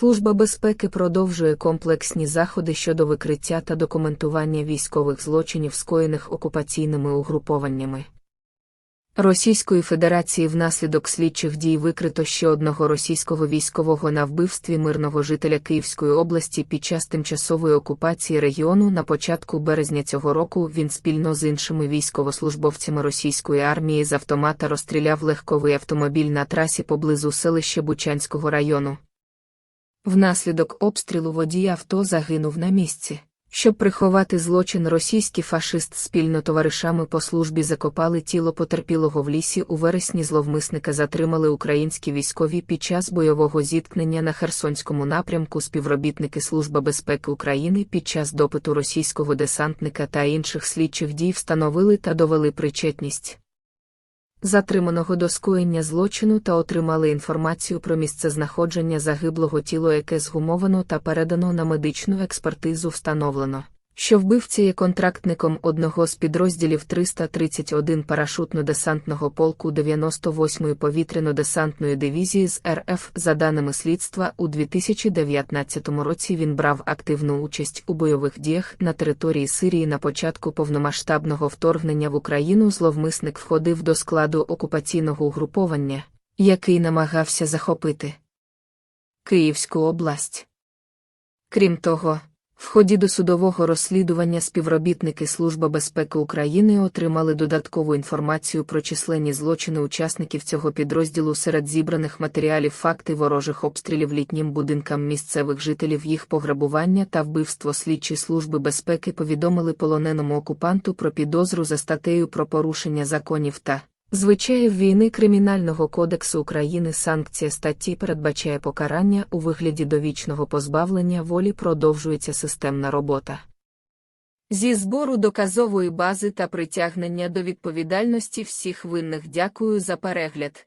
Служба безпеки продовжує комплексні заходи щодо викриття та документування військових злочинів, скоєних окупаційними угрупованнями. Російської Федерації внаслідок слідчих дій викрито ще одного російського військового на вбивстві мирного жителя Київської області під час тимчасової окупації регіону на початку березня цього року він спільно з іншими військовослужбовцями російської армії з автомата розстріляв легковий автомобіль на трасі поблизу селища Бучанського району. Внаслідок обстрілу водій авто загинув на місці. Щоб приховати злочин, російський фашист спільно товаришами по службі закопали тіло потерпілого в лісі у вересні. Зловмисника затримали українські військові під час бойового зіткнення на Херсонському напрямку. Співробітники Служби безпеки України під час допиту російського десантника та інших слідчих дій встановили та довели причетність затриманого до скоєння злочину та отримали інформацію про місцезнаходження загиблого тіло, яке згумовано та передано на медичну експертизу встановлено. Що вбивця є контрактником одного з підрозділів 331 парашутно-десантного полку 98-ї повітряно-десантної дивізії з РФ. За даними слідства, у 2019 році він брав активну участь у бойових діях на території Сирії на початку повномасштабного вторгнення в Україну. Зловмисник входив до складу окупаційного угруповання, який намагався захопити Київську область. Крім того, в ході досудового розслідування співробітники Служби безпеки України отримали додаткову інформацію про численні злочини учасників цього підрозділу серед зібраних матеріалів факти ворожих обстрілів літнім будинкам місцевих жителів їх пограбування та вбивство. Слідчі служби безпеки повідомили полоненому окупанту про підозру за статтею про порушення законів та Звичаїв війни Кримінального кодексу України санкція статті передбачає покарання у вигляді довічного позбавлення волі продовжується системна робота. Зі збору доказової бази та притягнення до відповідальності всіх винних дякую за перегляд.